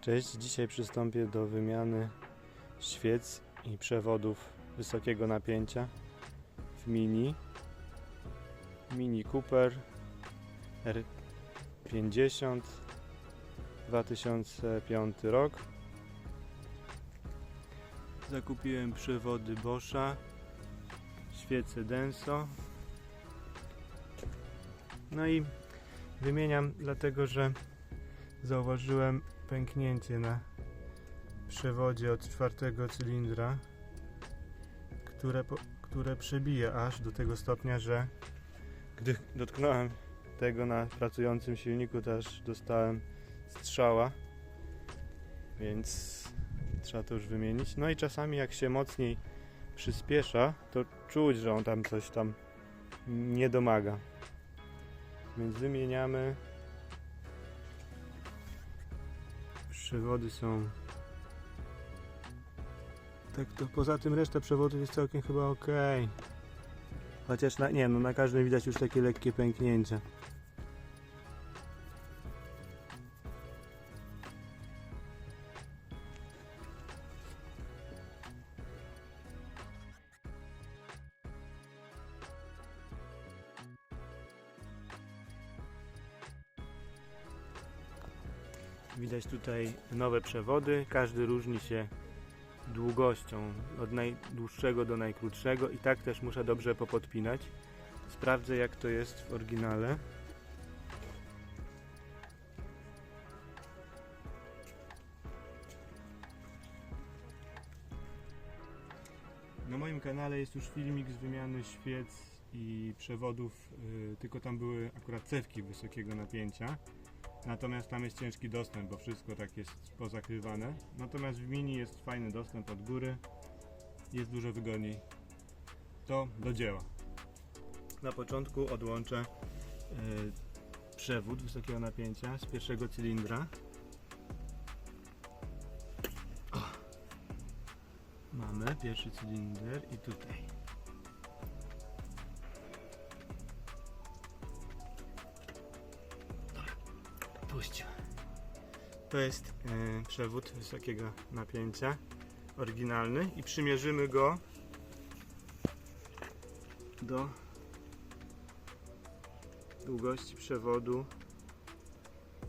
Cześć, dzisiaj przystąpię do wymiany świec i przewodów wysokiego napięcia w Mini. Mini Cooper R50 2005 rok. Zakupiłem przewody Boscha, świece Denso. No i wymieniam dlatego, że zauważyłem pęknięcie na przewodzie od czwartego cylindra, które, które przebija aż do tego stopnia, że gdy dotknąłem tego na pracującym silniku, to aż dostałem strzała, więc trzeba to już wymienić. No i czasami jak się mocniej przyspiesza, to czuć, że on tam coś tam nie domaga. Więc wymieniamy przewody są. Tak to poza tym reszta przewodów jest całkiem chyba ok chociaż na, nie no na każdym widać już takie lekkie pęknięcia Widać tutaj nowe przewody, każdy różni się długością od najdłuższego do najkrótszego i tak też muszę dobrze popodpinać. Sprawdzę jak to jest w oryginale. Na moim kanale jest już filmik z wymiany świec i przewodów, yy, tylko tam były akurat cewki wysokiego napięcia. Natomiast tam jest ciężki dostęp, bo wszystko tak jest pozakrywane. Natomiast w mini jest fajny dostęp od góry. Jest dużo wygodniej. To do dzieła. Na początku odłączę yy, przewód wysokiego napięcia z pierwszego cylindra. O. Mamy pierwszy cylinder i tutaj. To jest e, przewód wysokiego napięcia, oryginalny i przymierzymy go do długości przewodu.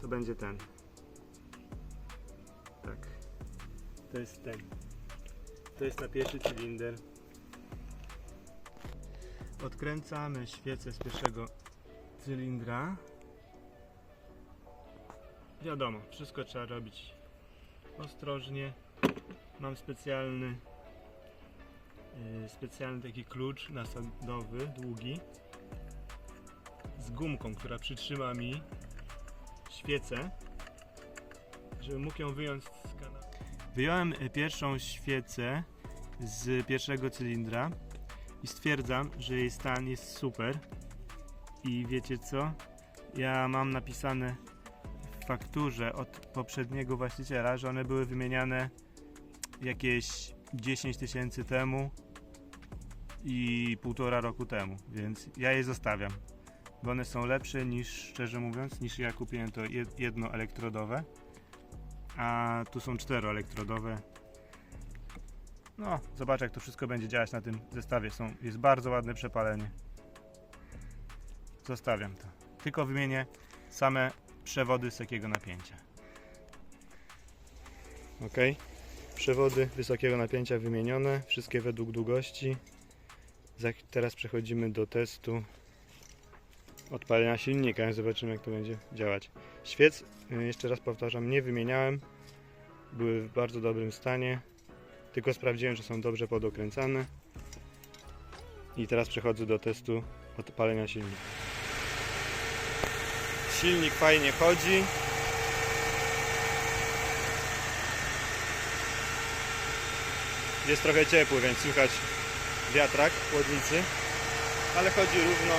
To będzie ten. Tak. To jest ten. To jest na pierwszy cylinder. Odkręcamy świecę z pierwszego cylindra. Wiadomo, wszystko trzeba robić ostrożnie. Mam specjalny yy, specjalny taki klucz nasadowy, długi z gumką, która przytrzyma mi świecę, żeby mógł ją wyjąć z kanału. Wyjąłem y, pierwszą świecę z pierwszego cylindra i stwierdzam, że jej stan jest super. I wiecie co? Ja mam napisane fakturze od poprzedniego właściciela, że one były wymieniane jakieś 10 tysięcy temu i półtora roku temu, więc ja je zostawiam, bo one są lepsze niż, szczerze mówiąc, niż ja kupiłem to jed- jedno elektrodowe, a tu są czteroelektrodowe. No, zobacz jak to wszystko będzie działać na tym zestawie. Są, jest bardzo ładne przepalenie. Zostawiam to. Tylko wymienię same przewody wysokiego napięcia. Ok. Przewody wysokiego napięcia wymienione, wszystkie według długości. Teraz przechodzimy do testu odpalenia silnika. Zobaczymy jak to będzie działać. Świec, y, jeszcze raz powtarzam, nie wymieniałem. Były w bardzo dobrym stanie. Tylko sprawdziłem, że są dobrze podokręcane. I teraz przechodzę do testu odpalenia silnika. Silnik fajnie chodzi. Jest trochę ciepły, więc słychać wiatrak w chłodnicy, ale chodzi równo.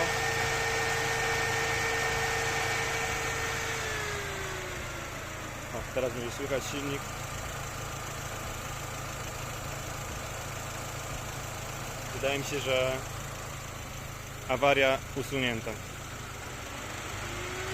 O, teraz będzie słychać silnik. Wydaje mi się, że awaria usunięta.